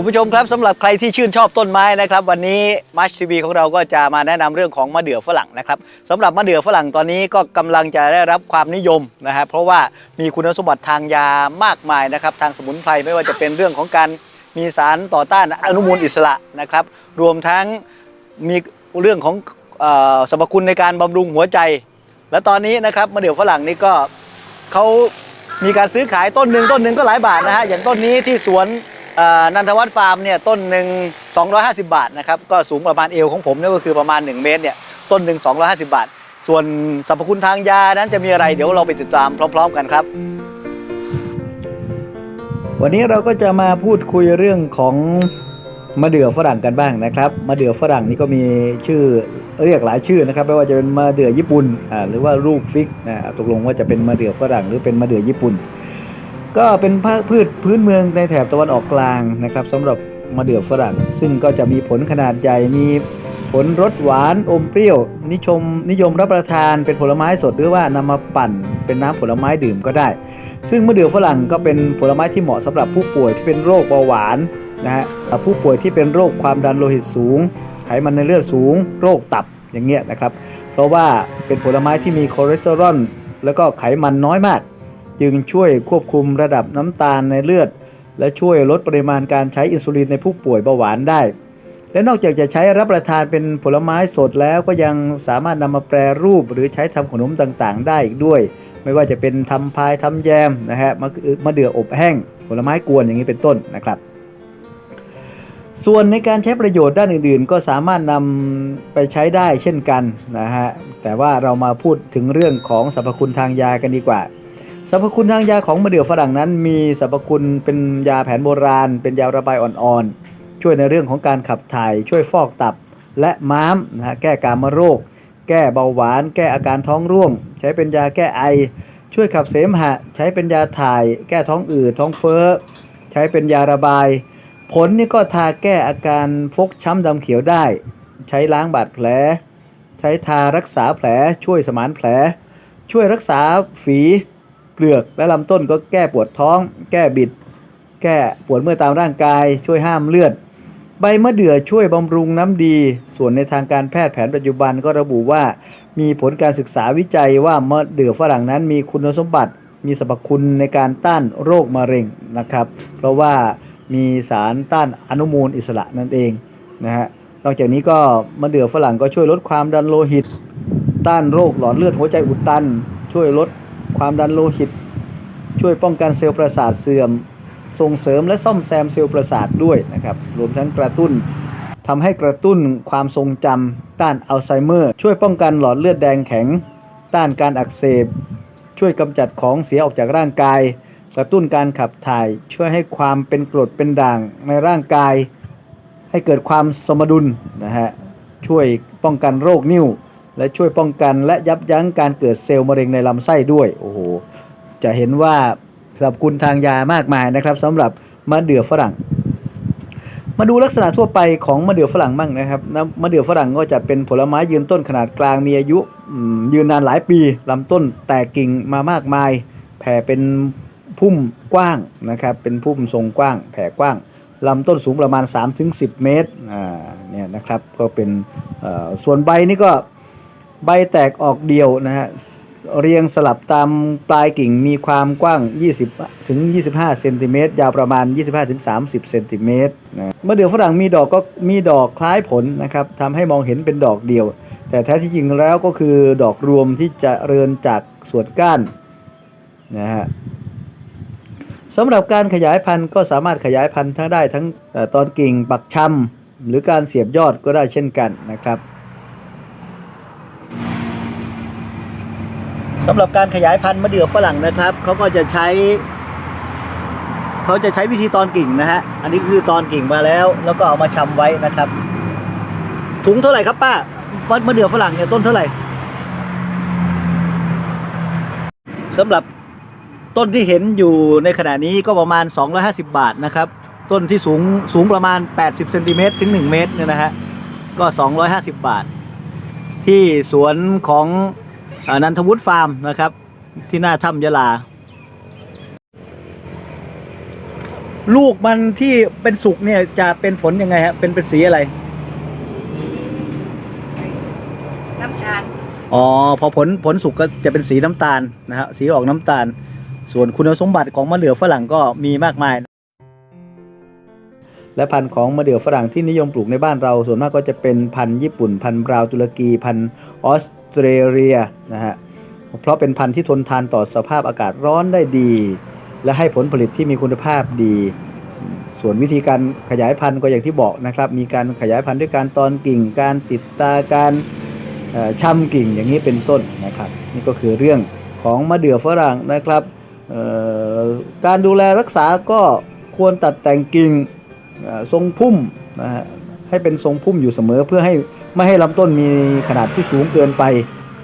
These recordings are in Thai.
คุณผู้ชมครับสำหรับใครที่ชื่นชอบต้นไม้นะครับ วันนี้มัชทีวีของเราก็จะมาแนะนำเรื่องของมะเดื่อฝรั่งนะครับสำหรับมะเดื่อฝรั่งตอนนี้ก็กำลังจะได้รับความนิยมนะครับเพราะว่ามีคุณสมบัติทางยามากมายนะครับ ทางสมุนไพรไม่ว่าจะเป็นเรื่องของการมีสารต่อต้านอนุมูลอิสระนะครับ รวมทั้งมีเรื่องของออสรรพคุณในการบำรุงหัวใจ และตอนนี้นะครับมะเดื่อฝรั่งนี่ก็เขามีการซื้อขายต้นหนึ่งต้นหนึ่งก็หลายบาทนะฮะอย่างต้นนี้ที่สวน นันทวัฒน์ฟาร์มเนี่ยต้นหนึ่ง250 บาทนะครับก็สูงประมาณเอวของผมเนี่ยก็คือประมาณ 1 เมตรเนี่ยต้นหนึ่ง250 บาท ส่วนสรรพคุณทางยานั้นจะมีอะไรเดี๋ยวเราไปติดตามพร้อม ๆ กันครับ วันนี้เราก็จะมาพูดคุยเรื่องของมะเดื่อฝรั่งกันบ้างนะครับมะเดื่อฝรั่งนี่ก็มีชื่อเรียกหลายชื่อนะครับไม่ว่าจะเป็นมะเดื่อญี่ปุ่นอ่าหรือว่าลูกฟิกนะตกลงว่าจะเป็นมะเดื่อฝรั่งหรือเป็นมะเดื่อญี่ปุ่น ก็เป็นพืชพื้นเมืองในแถบตะวันออกกลางนะครับสำหรับมะเดื่อฝรั่ง ซึ่งก็จะมีผลขนาดใหญ่มีผลรสหวานอมเปรี้ยว นิชมนิยมรับประทานเป็นผลไม้สดหรือว่านำมาปั่นเป็นน้ำผลไม้ดื่มก็ได้ ซึ่งมะเดื่อฝรั่งก็เป็นผลไม้ที่เหมาะสำหรับผู้ป่วยที่เป็นโรคเบาหวานนะฮะผู้ป่วยที่เป็นโรคความดันโลหิตสูง ไขมันในเลือดสูง โรคตับอย่างเงี้ยนะครับ เพราะว่าเป็นผลไม้ที่มีคอเลสเตอรอลแล้วก็ไขมันน้อยมาก จึงช่วยควบคุมระดับน้ำตาลในเลือด และช่วยลดปริมาณการใช้อินซูลินในผู้ป่วยเบาหวานได้ และนอกจากจะใช้รับประทานเป็นผลไม้สดแล้วก็ยังสามารถนำมาแปรรูปหรือใช้ทำขนมต่างๆ ได้อีกด้วย ไม่ว่าจะเป็นทำพายทำแยมนะฮะมะมะเดื่ออบแห้ง ผลไม้กวนอย่างนี้เป็นต้นนะครับส่วนในการใช้ประโยชน์ด้านอื่นๆ ก็สามารถนำไปใช้ได้เช่นกันนะฮะ แต่ว่าเรามาพูดถึงเรื่องของสรรพคุณทางยากันดีกว่า สรรพคุณทางยาของมะเดื่อฝรั่งนั้น มีสรรพคุณเป็นยาแผนโบราณ เป็นยาระบายอ่อนๆ ช่วยในเรื่องของการขับถ่าย ช่วยฟอกตับและม้ามนะฮะแก้กามโรค แก้เบาหวาน แก้อาการท้องร่วง ใช้เป็นยาแก้ไอ ช่วยขับเสมหะ ใช้เป็นยาถ่าย แก้ท้องอืดท้องเฟ้อ ใช้เป็นยาระบาย ผลนี่ก็ทาแก้อาการฟกช้ำดำเขียวได้ ใช้ล้างบาดแผล ใช้ทารักษาแผล ช่วยสมานแผล ช่วยรักษาฝี เปลือกและลำต้นก็แก้ปวดท้อง แก้บิด แก้ปวดเมื่อยตามร่างกาย ช่วยห้ามเลือด ใบมะเดื่อช่วยบำรุงน้ำดี ส่วนในทางการแพทย์แผนปัจจุบันก็ระบุว่า มีผลการศึกษาวิจัยว่ามะเดื่อฝรั่งนั้นมีคุณสมบัติ มีสรรพคุณในการต้านโรคมะเร็งนะครับ เพราะว่ามีสารต้านอนุมูลอิสระนั่นเองนะฮะนอกจากนี้ก็มะเดื่อฝรั่งก็ช่วยลดความดันโลหิต ต้านโรคหลอดเลือดหัวใจอุดตัน ช่วยลด ความดันโลหิต ช่วยป้องกันเซลล์ประสาทเสื่อม ส่งเสริมและซ่อมแซมเซลล์ประสาทด้วยนะครับ รวมทั้งกระตุ้นทำให้กระตุ้นความทรงจำต้านอัลไซเมอร์ ช่วยป้องกันหลอดเลือดแดงแข็ง ต้านการอักเสบ ช่วยกำจัดของเสียออกจากร่างกาย กระตุ้นการขับถ่าย ช่วยให้ความเป็นกรดเป็นด่างในร่างกาย ให้เกิดความสมดุลนะฮะ ช่วยป้องกันโรคนิ่ว และช่วยป้องกันและยับยั้งการเกิดเซลล์มะเร็งในลำไส้ด้วย โอ้โห จะเห็นว่าสรรพคุณทางยามากมายนะครับสำหรับมะเดื่อฝรั่ง มาดูลักษณะทั่วไปของมะเดื่อฝรั่งบ้างนะครับนะมะเดื่อฝรั่งก็จะเป็นผลไม้ยืนต้นขนาดกลางมีอายุยืนนานหลายปีลำต้นแตกกิ่งมามากมาย แผ่เป็นพุ่มกว้างนะครับ เป็นพุ่มทรงกว้าง แผ่กว้างลำต้นสูงประมาณ 3-10 เมตร อ่า เนี่ยนะครับ ก็เป็นส่วนใบนี่ก็ ใบแตกออกเดียวนะฮะเรียงสลับตามปลายกิ่งมีความกว้าง 20 ถึง 25 เซนติเมตร ยาวประมาณ 25 ถึง 30 เซนติเมตรนะมะเดื่อฝรั่งมีดอกก็มีดอกคล้ายผลนะครับทำให้มองเห็นเป็นดอกเดียว แต่แท้ที่จริงแล้วก็คือดอกรวมที่จะเริญจากส่วนก้านนะฮะสำหรับการขยายพันธุ์ก็สามารถขยายพันธุ์ทั้งได้ทั้งตอนกิ่งปักชำหรือการเสียบยอดก็ได้เช่นกันนะครับ สำหรับการขยายพันธุ์มะเดื่อฝรั่งนะครับเขาก็จะใช้เขาจะใช้วิธีตอนกิ่งนะฮะอันนี้คือตอนกิ่งมาแล้ว แล้วก็เอามาชำไว้นะครับ ถุงเท่าไหร่ครับป้ามะเดื่อฝรั่งเนี่ยต้นเท่าไหร่สำหรับต้นที่เห็นอยู่ในขณะนี้ก็ประมาณ 250 บาทนะครับ ต้นที่สูงสูงประมาณ 80เซนติเมตรถึง 1 เมตรเนี่ยนะฮะก็ 250 บาท ที่สวนของ นันทวุฒิฟาร์มนะครับ ที่หน้าถ้ำยะลา ลูกมันที่เป็นสุกเนี่ยจะเป็นผลยังไงฮะเป็นเป็นสีอะไร น้ำตาลอ๋อพอผลผลสุกก็จะเป็นสีน้ำตาลนะฮะสีออกน้ำตาล ส่วนคุณสมบัติของมะเดื่อฝรั่งก็มีมากมาย และพันธุ์ของมะเดื่อฝรั่งที่นิยมปลูกในบ้านเราส่วนมากก็จะเป็นพันธุ์ญี่ปุ่น พันธุ์บราวน์ตุรกีพันธุ์ออส เตรเลียนะฮะเพราะเป็นพันธุ์ที่ทนทานต่อสภาพอากาศร้อนได้ดี และให้ผลผลิตที่มีคุณภาพดี ส่วนวิธีการขยายพันธุ์ก็อย่างที่บอกนะครับ มีการขยายพันธุ์ด้วยการตอนกิ่ง การติดตาการช่ำกิ่งอย่างนี้เป็นต้นนะครับนี่ก็คือเรื่องของมะเดื่อฝรั่งนะครับการดูแลรักษาก็ควรตัดแต่งกิ่งทรงพุ่มนะฮะให้เป็นทรงพุ่มอยู่เสมอเพื่อให้ ไม่ให้ลำต้นมีขนาดที่สูงเกินไป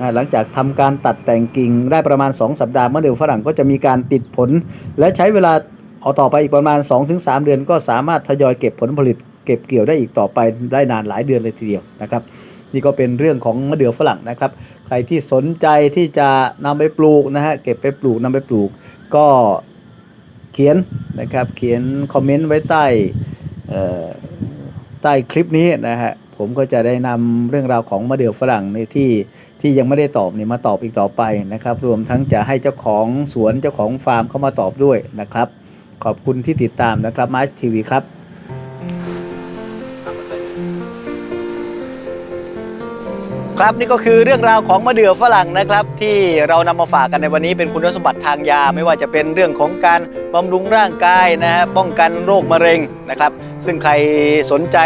นะหลังจากทำการตัดแต่งกิ่งได้ประมาณ 2 สัปดาห์มะเดื่อฝรั่งก็จะมีการติดผล และใช้เวลาเอาต่อไปอีกประมาณ 2-3 เดือน ก็สามารถทยอยเก็บผลผลิต เก็บเกี่ยวได้อีกต่อไปได้นานหลายเดือนเลยทีเดียวนะครับนี่ก็เป็นเรื่องของมะเดื่อฝรั่งนะครับ ใครที่สนใจที่จะนำไปปลูกนะฮะเก็บไปปลูกนำไปปลูก ก็เขียนนะครับเขียนคอมเมนต์ไว้ใต้ใต้คลิปนี้นะฮะ ผมก็จะได้นำเรื่องราวของมะเดื่อฝรั่งในที่ที่ยังไม่ได้ตอบนี่มาตอบอีกต่อไปนะครับ รวมทั้งจะให้เจ้าของสวนเจ้าของฟาร์มเข้ามาตอบด้วยนะครับ ขอบคุณที่ติดตามนะครับมาร์ชทีวีครับครับนี่ก็คือเรื่องราวของมะเดื่อฝรั่งนะครับ ที่เรานำมาฝากกันในวันนี้เป็นคุณสมบัติทางยา ไม่ว่าจะเป็นเรื่องของการบำรุงร่างกายนะฮะป้องกันโรคมะเร็งนะครับ ซึ่งใครสนใจ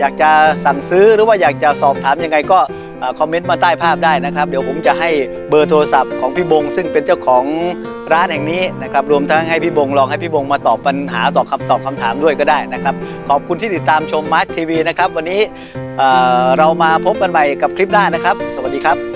อยากจะสั่งซื้อหรือว่าอยากจะสอบถามยังไงก็คอมเมนต์มาใต้ภาพได้นะครับเดี๋ยวผมจะให้เบอร์โทรศัพท์ของพี่บง ซึ่งเป็นเจ้าของร้านแห่งนี้นะครับรวมทั้งให้พี่บงลองให้พี่บงมาตอบปัญหาตอบคำตอบคำถามด้วยก็ได้นะครับขอบคุณที่ติดตามชมมาร์ h ทีวีนะครับวันนี้เรามาพบกันใหม่กับคลิปหน้านะครับ สวัสดีครับ